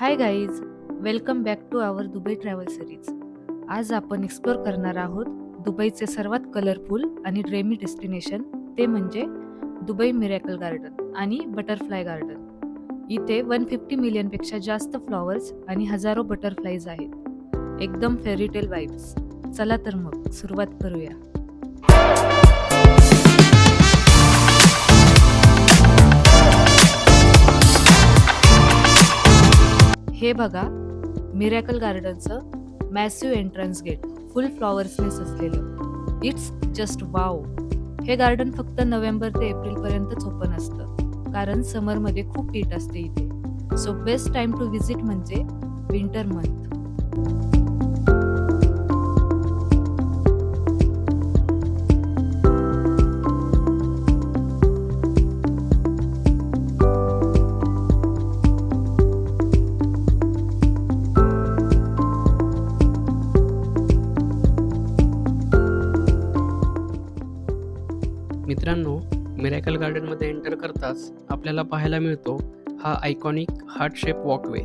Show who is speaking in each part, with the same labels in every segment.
Speaker 1: Hi guys welcome back to our Dubai travel series आज आपण explore करणार आहोत दुबईचे सर्वात कलरफुल आणि ड्रेमी डेस्टिनेशन ते म्हणजे दुबई मिरॅकल गार्डन आणि बटरफ्लाय गार्डन इथे वन फिफ्टी मिलियनपेक्षा जास्त फ्लॉवर्स आणि हजारो बटरफ्लाईज आहेत. एकदम फेरीटेल वाईब्स चला तर मग सुरुवात करूया. हे बघा मिरॅकल गार्डनचं मॅसिव्ह एंट्रन्स गेट फुल फ्लॉवर्सने सजलेलं. इट्स जस्ट वाव हे गार्डन फक्त नोव्हेंबर ते एप्रिलपर्यंतच ओपन असतं. कारण समरमध्ये खूप हीट असते इथे. So best time to visit म्हणजे विंटर मंथ
Speaker 2: मित्रांनो मिरॅकल गार्डनमध्ये एंटर करताच आपल्याला पाहायला मिळतो हा आयकॉनिक हार्ट शेप वॉकवे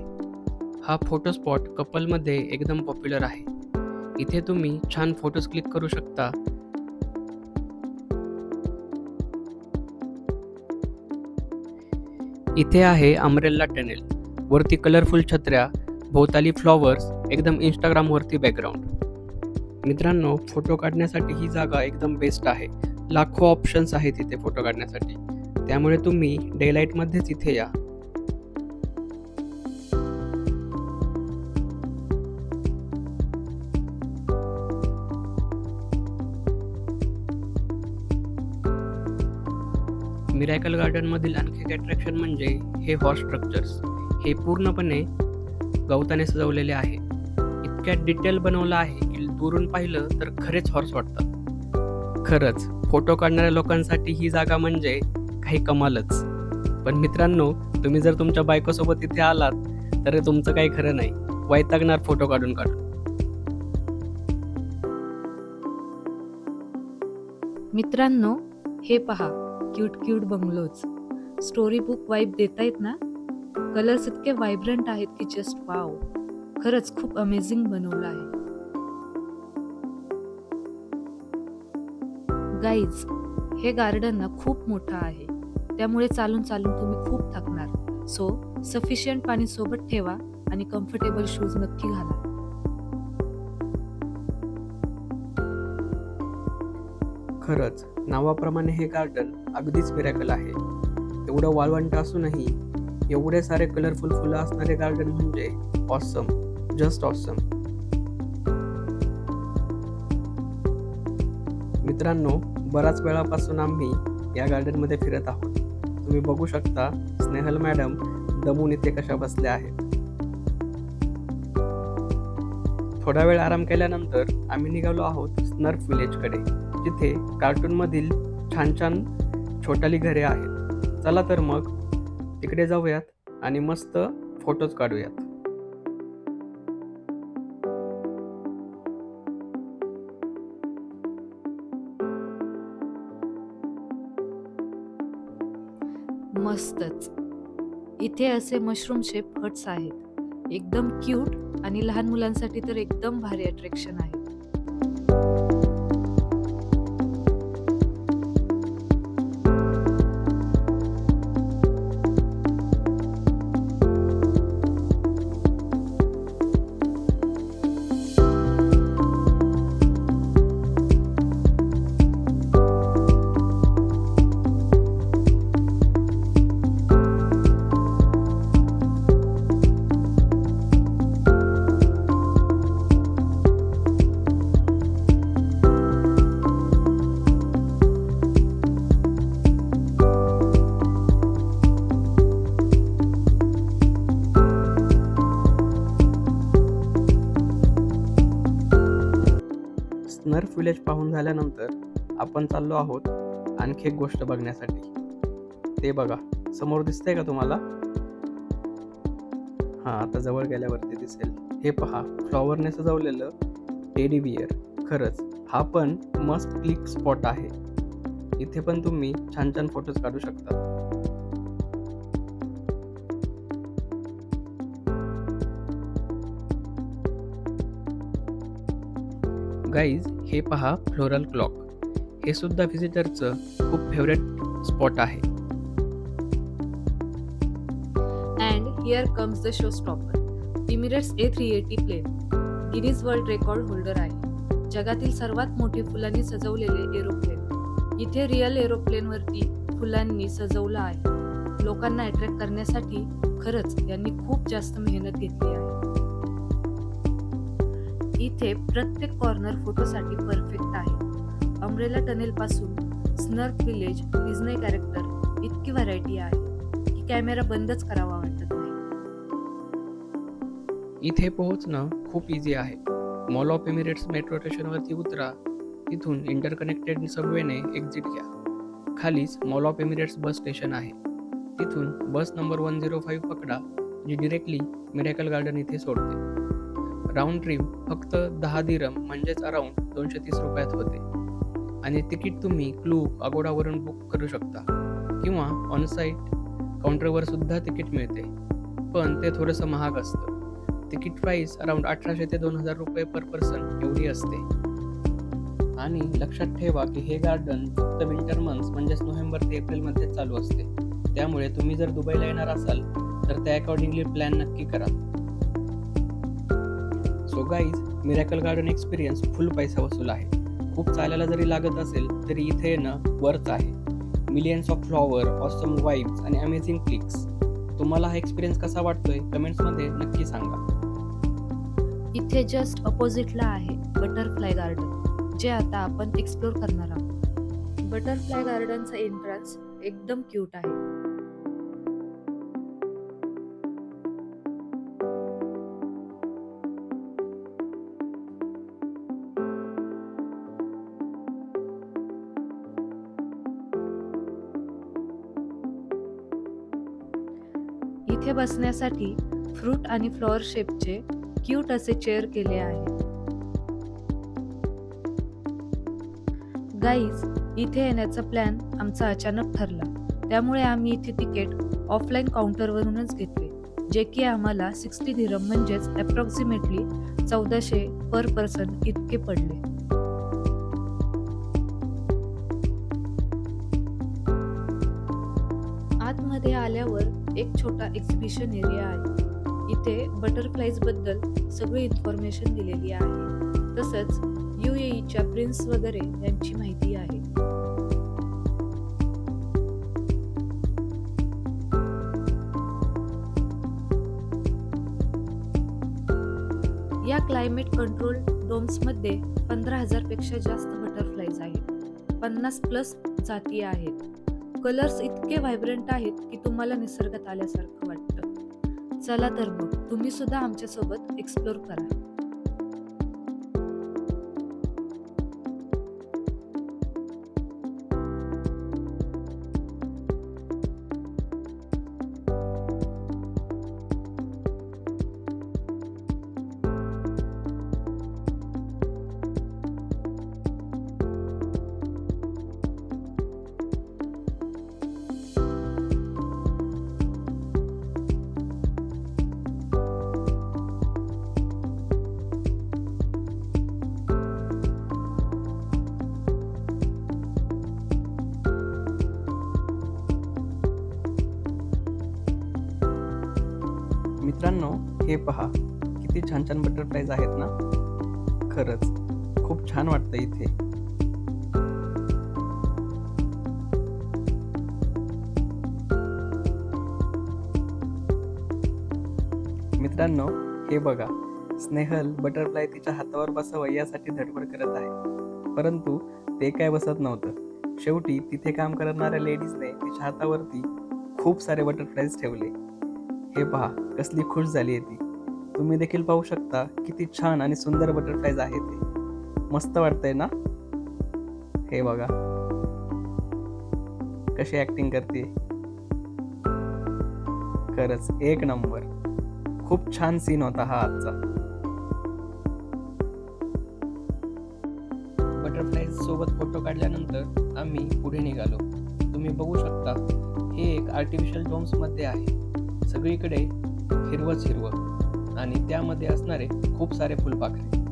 Speaker 2: हा फोटो स्पॉट कपलमध्ये एकदम पॉप्युलर आहे. इथे तुम्ही छान फोटोज क्लिक करू शकता. इथे आहे अमरेल्ला टनेल वरती कलरफुल छत्र्या भोवताली फ्लॉवर्स एकदम इंस्टाग्रामवरती बॅकग्राऊंड मित्रांनो फोटो काढण्यासाठी ही जागा एकदम बेस्ट आहे. लाखो ऑप्शन्स आहेत इथे फोटो काढण्यासाठी. त्यामुळे तुम्ही डेलाईटमध्येच इथे या. मिरॅकल गार्डनमधील आणखी एक अट्रॅक्शन म्हणजे हे हॉर्स स्ट्रक्चर्स हे पूर्णपणे गवताने सजवलेले आहे. इतक्यात डिटेल बनवलं आहे की दुरून पाहिलं तर खरेच हॉर्स वाटतात. खरंच फोटो काढणाऱ्या लोकांसाठी ही जागा म्हणजे काही कमालच. पण मित्रांनो तुम्ही जर तुमच्या बायकोसोबत इथे आलात तर तुमचं काही खरं नाही. वैतागणार फोटो काढून काढून.
Speaker 1: मित्रांनो हे पहा cute cute bungalows. Story book vibe देतायत ना? कलर्स इतके व्हायब्रंट आहेत की जस्ट वाव खरंच खूप अमेझिंग बनवलं आहे. गाईज हे गार्डन ना खूप मोठं आहे. त्यामुळे चालून चालून तुम्ही खूप थकणार. सो सफिशियंट पाणी सोबत ठेवा आणि कम्फर्टेबल शूज नक्की घाला.
Speaker 2: खरंच नावाप्रमाणे हे गार्डन अगदीच मिरॅकल आहे. एवढं वाळवंट असूनही एवढे सारे कलरफुल फुलं असणारे गार्डन म्हणजे ऑसम जस्ट ऑसम मित्रांनो बराच वेळापासून आम्ही या गार्डनमध्ये फिरत आहोत. तुम्ही बघू शकता स्नेहल मॅडम दमून इथे कशा बसल्या आहेत. थोडा वेळ आराम केल्यानंतर आम्ही निघालो आहोत स्नर्फ विलेजकडे जिथे कार्टूनमधील छान छान छोटाली घरे आहेत. चला तर मग तिकडे जाऊयात आणि मस्त फोटोज काढूयात.
Speaker 1: मस्तच. इथे असे मशरूम शेप हट्स आहेत. एकदम क्यूट आणि लहान मुलांसाठी तर एकदम भारी अट्रॅक्शन आहे.
Speaker 2: विलेज पाहून झाल्यानंतर आपण चाललो आहोत आणखी एक गोष्ट बघण्यासाठी. ते बघा. समोर दिसतंय का तुम्हाला? हां आता जवळ गेल्यावरती दिसेल. हे पहा फ्लॉवरने सजवलेलं टेडी बियर खरंच हा पण मस्त क्लिक स्पॉट आहे. इथे पण तुम्ही छान छान फोटोज काढू शकता. गाईज हे पहा फ्लोरल क्लॉक हे सुद्धा व्हिजिटरचं खूप फेवरेट स्पॉट आहे.
Speaker 1: And here comes the show stopper Emirates A three eighty plane Guinness world record holder आहे. जगातील सर्वात मोठे फुलांनी सजवलेले एरोप्लेन इथे रिअल एरोप्लेनवरती फुलांनी सजवलं आहे. लोकांना अट्रॅक्ट करण्यासाठी खरंच यांनी खूप जास्त मेहनत घेतली आहे. इथे प्रत्येक कॉर्नर फोटोसाठी परफेक्ट आहे. अमरेला टनेलपासून स्नर्क विलेज डिझने कॅरेक्टर इतकी व्हरायटी आहे की कॅमेरा बंदच करावा वाटत नाही.
Speaker 2: इथे पोहोचणं खूप इझी आहे. मॉल ऑफ एमिरेट्स मेट्रो स्टेशनवरती उतरा तिथून इंटरकनेक्टेड सबवेने एक्झिट घ्या. खालीच mall of Emirates bus station आहे. तिथून bus number one zero five पकडा जी डिरेक्टली मिरेकल गार्डन इथे सोडते. राऊंड ट्रिप फक्त दहा दिरम म्हणजेच अराऊंड दोनशे तीस रुपयात होते. आणि तिकीट तुम्ही क्लू अगोडावरून बुक करू शकता. किंवा ऑनसाईट काउंटरवर सुद्धा तिकीट मिळते. पण ते थोडंसं महाग असतं. तिकीट प्राईस अराऊंड अठराशे ते दोन हजार रुपये पर पर्सन एवढी असते. आणि लक्षात ठेवा की हे गार्डन फक्त विंटर मंथ्स म्हणजेच नोव्हेंबर ते एप्रिलमध्ये चालू असते. त्यामुळे तुम्ही जर दुबईला येणार असाल तर त्या अकॉर्डिंगली प्लॅन नक्की करा. So guys miracle garden experience full पैसा वसूल आहे. खूप चालायला जरी लागत असेल तरी इथे येणं वर्थ आहे. Millions of flower awesome vibes आणि अमेझिंग क्लिक्स तुम्हाला हा एक्सपिरियन्स कसा वाटतोय? कमेंट्समध्ये नक्की सांगा.
Speaker 1: इथे जस्ट अपोजिटला आहे बटरफ्लाय गार्डन जे आता आपण एक्सप्लोर करणार आहोत. बटरफ्लाय गार्डनचा एंट्रन्स एकदम क्यूट आहे. इथे बसण्यासाठी फ्रूट आणि फ्लॉवर शेपचे क्यूट असे चेअर केले आहे. गाईज इथे येण्याचा प्लॅन आमचा अचानक ठरला. त्यामुळे आम्ही इथे तिकीट ऑफलाईन काउंटरवरूनच घेतले जे की आम्हाला सिक्स्टी धीरम म्हणजेच अप्रॉक्सिमेटली चौदाशे पर पर्सन इतके पडले. आतमध्ये आल्यावर एक छोटा एक्झिबिशन एरिया आहे. इथे बटरफ्लाईजबद्दल सगळी इन्फॉर्मेशन दिलेली आहे. तसंच यू च्या प्रिन्स वगैरे यांची माहिती आहे. या क्लायमेट कंट्रोल डोम्समध्ये पंधरा हजारपेक्षा जास्त बटरफ्लाईज आहेत. पन्नास प्लस जाती आहेत. कलर्स इतके व्हायब्रंट आहेत की तुम्हाला निसर्गात आल्यासारखं वाटतं. चला तर मग तुम्ही सुद्धा आमच्यासोबत एक्सप्लोर करा.
Speaker 2: मित्रांनो हे पहा. किती छान छान बटरफ्लाईज आहेत ना? खरंच खूप छान वाटतं इथे. मित्रांनो हे बघा. स्नेहल बटरफ्लाय तिच्या हातावर बसावं यासाठी धडपड करत आहे. परंतु ते काय बसत नव्हतं. शेवटी तिथे काम करणाऱ्या लेडीजने तिच्या हातावरती खूप सारे बटरफ्लायज ठेवले. हे पहा कसली खुश झाली आहे ती. तुम्ही देखील पाहू शकता किती छान आणि सुंदर बटरफ्लायज आहे ते. मस्त वाटतंय ना? हे बघा. कशी ऍक्टिंग करते. खरंच एक नंबर खूप छान सीन होता हा आजचा. बटरफ्लायज सोबत फोटो काढल्यानंतर आम्ही पुढे निघालो. तुम्ही बघू शकता हे एक आर्टिफिशियल डोम्समध्ये आहे. सगळीकडे हिरवंच हिरवं. आणि त्यामध्ये असणारे खूप सारे फुलपाखरे.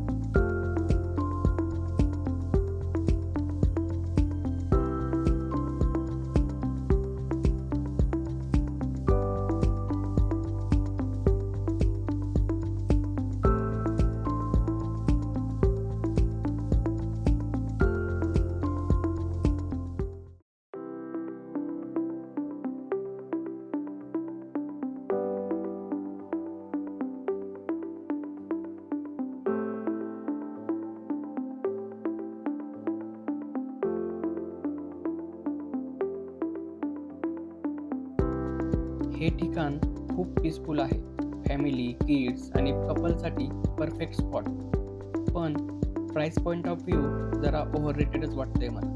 Speaker 2: हे ठिकाण खूप पीसफुल आहे. फॅमिली किड्स आणि कपलसाठी परफेक्ट स्पॉट पण प्राईस पॉईंट ऑफ व्ह्यू जरा ओव्हर रेटेडच वाटतंय मला.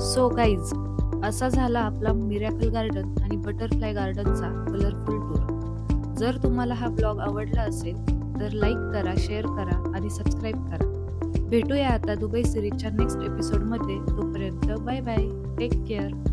Speaker 1: सो गाईज असा झाला आपला मिरॅकल गार्डन आणि बटरफ्लाय गार्डनचा कलरफुल टूर जर तुम्हाला हा ब्लॉग आवडला असेल तर लाईक करा शेअर करा आणि सबस्क्राईब करा. भेटूया आता दुबई सिरीजच्या नेक्स्ट एपिसोडमध्ये. तोपर्यंत बाय बाय. Take care.